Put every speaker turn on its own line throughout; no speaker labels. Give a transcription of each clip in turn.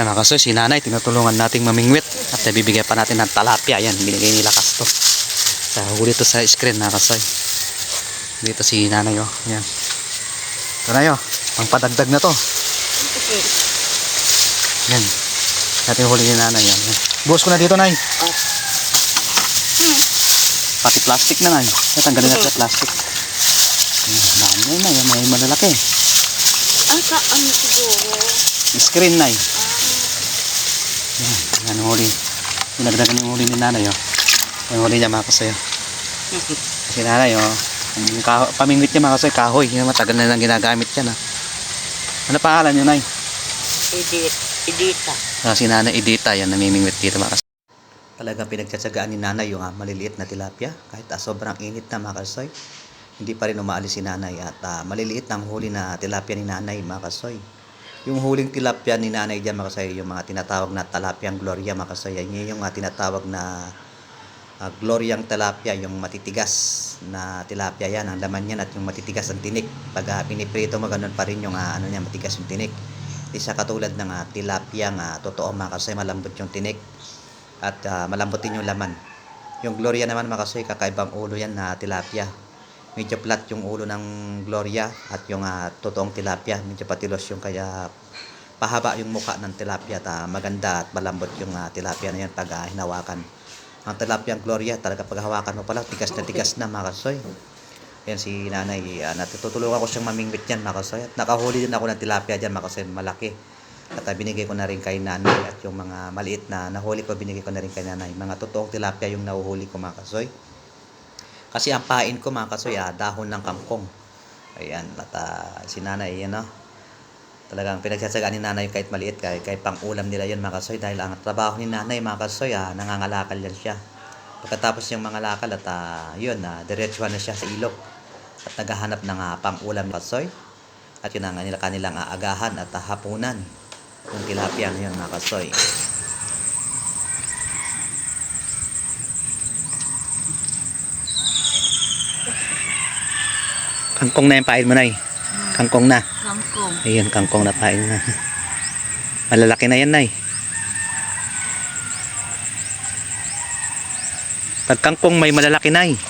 Ay mga kasoy, si nanay, tinutulungan nating mamingwit. At bibigyan pa natin ng talapia. Yan, binigay nila kasto. Sa huli to sa screen mga kasoy. Dito si nanay oh. Yan. Ito na yun. Ang padagdag na to. Yan. Natin huli ni nanay yan. yan. Buhos ko na dito, nay. Pati plastic na nga. At tanggalin natin sa plastic. Yan, Dami na yan. May malalaki.
Ang saan siguro?
Screen na Yan. Yan huli. Pinagdagan yung huli ni nanay oh. Yung huli niya mga kasoy. oh. Si nanay oh. Kaho, pamingwit niya mga kahoy. Yung matagal na lang ginagamit yan ah. Ano pangalan yun nay?
Edit. Edita.
Ah, si Nanay Edita, yan, namimingwit dito mga Talagang pinagtsatsagaan ni Nanay yung ah, maliliit na tilapia. Kahit ah, sobrang init na mga hindi pa rin umaalis si Nanay. At ah, maliliit ang huli na tilapia ni Nanay mga. Yung huling tilapia ni Nanay dyan mga kasoy, yung mga tinatawag na talapiang gloria mga kasoy. Yan yung ah, tinatawag na ah, gloriang tilapia, yung matitigas na tilapia yan. Ang laman yan at yung matitigas ang tinik. Pag ah, piniprito mo, ganun pa rin yung ah, ano niya, matigas yung tinik. Hindi siya katulad ng uh, tilapia nga totoo mga kasoy malambot yung tinik at ah, malambot din yung laman. Yung Gloria naman mga kasoy kakaibang ulo yan na tilapia. Medyo flat yung ulo ng Gloria at yung ah, totoong tilapia medyo patilos yung kaya pahaba yung muka ng tilapia at ah, maganda at malambot yung ah, tilapia na yan pag ah, hinawakan. Ang tilapia Gloria talaga pag hawakan mo pala tigas na tigas na mga kasoy. Yan si nanay, uh, natutulungan ko siyang mamingwit yan mga kasoy. At nakahuli din ako ng tilapia dyan mga kasoy, malaki. At uh, binigay ko na rin kay nanay at yung mga maliit na nahuli ko, binigay ko na rin kay nanay. Mga totoong tilapia yung nahuhuli ko mga kasoy. Kasi ang pain ko mga kasoy, ah, dahon ng kangkong. Ayan, at uh, si nanay, yan no. Talagang pinagsasagaan ni nanay kahit maliit, kahit, kahit pang ulam nila yan mga kasoy. Dahil ang trabaho ni nanay mga kasoy, ah, nangangalakal yan siya. Pagkatapos yung mga lakal at uh, yun, uh, diretsuhan na siya sa ilog. At naghahanap ng uh, pang-ulam ng kasoy. At yun ang kanila, kanilang aagahan at uh, hapunan. Yung tilapia na yun mga kasoy. Kangkong na yung pain mo na Kangkong na.
Kangkong.
Ayun, kangkong na pain na. Malalaki na yan, Nay. Pag kangkong may malalaki, Nay.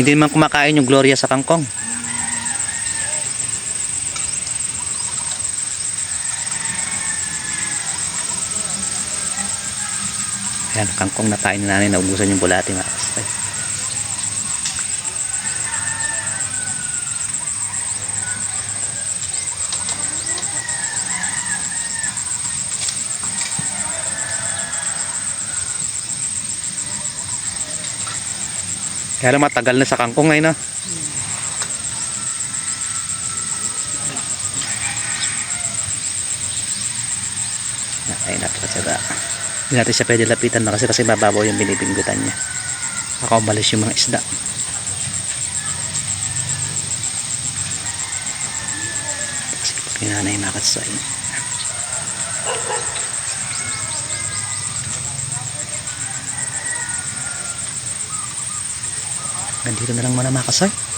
Hindi naman kumakain yung Gloria sa kangkong. Ayan, kangkong na pain na nanay. Naubusan yung bulati, mga kastay. Kaya lang matagal na sa kangkong ngayon, no? Ay, napakatsaga. Hindi natin siya pwede lapitan na kasi kasi mababaw yung binibinggutan niya. Baka umalis yung mga isda. Kasi pag pinanay Nandito na lang mga kasoy.